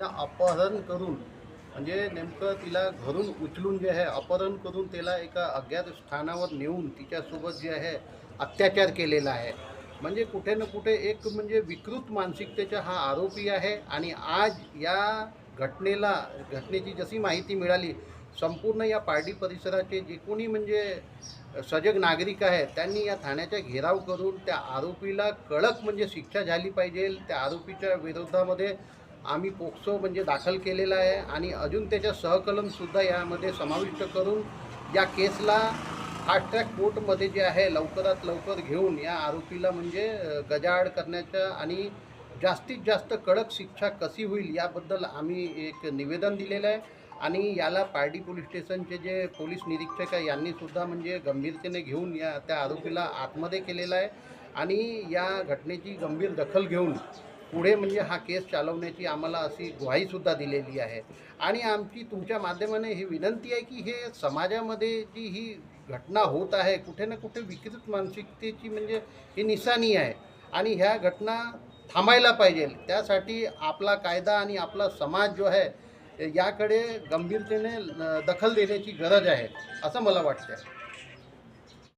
त्या अपहरण करून म्हणजे नेमकं तिला घरून उचलून जे आहे अपहरण करून तिला एका अज्ञात स्थानावर नेऊन तिच्यासोबत जे आहे अत्याचार केलेला आहे. म्हणजे कुठे ना कुठे एक म्हणजे विकृत मानसिकतेचा हा आरोपी आहे आणि आज या घटनेला घटनेची जशी माहिती मिळाली संपूर्ण या पारडी परिसराचे जे कोणी म्हणजे सजग नागरिक आहेत त्यांनी या ठाण्याचा घेराव करून त्या आरोपीला कडक म्हणजे शिक्षा झाली पाहिजे. त्या आरोपीच्या विरोधामध्ये आम्ही पोक्सो म्हणजे दाखल केलेला आहे आणि अजून त्याच्या सहकलमसुद्धा यामध्ये समाविष्ट करून या केसला फास्ट ट्रॅक कोर्टमध्ये जे आहे लवकरात लवकर घेऊन या आरोपीला म्हणजे गजाआड करण्याच्या आणि जास्तीत जास्त कडक शिक्षा कशी होईल याबद्दल आम्ही एक निवेदन दिलेलं आहे. आणि याला पार्डी पोलीस स्टेशनचे जे पोलीस निरीक्षक आहे यांनीसुद्धा म्हणजे गंभीरतेने घेऊन या त्या आरोपीला आतमध्ये केलेला आहे. आणि या घटनेची गंभीर दखल घेऊन पुढे म्हणजे हा केस चालवण्याची आम्हाला अशी ग्वाहीसुद्धा दिलेली आहे. आणि आमची तुमच्या माध्यमाने ही विनंती आहे की हे समाजामध्ये जी ही घटना होत आहे कुठे ना कुठे विकृत मानसिकतेची म्हणजे ही निशाणी आहे. आणि ह्या घटना थांबायला पाहिजे. त्यासाठी आपला कायदा आणि आपला समाज जो आहे याकडे गंभीरतेने दखल देण्याची गरज आहे असं मला वाटतं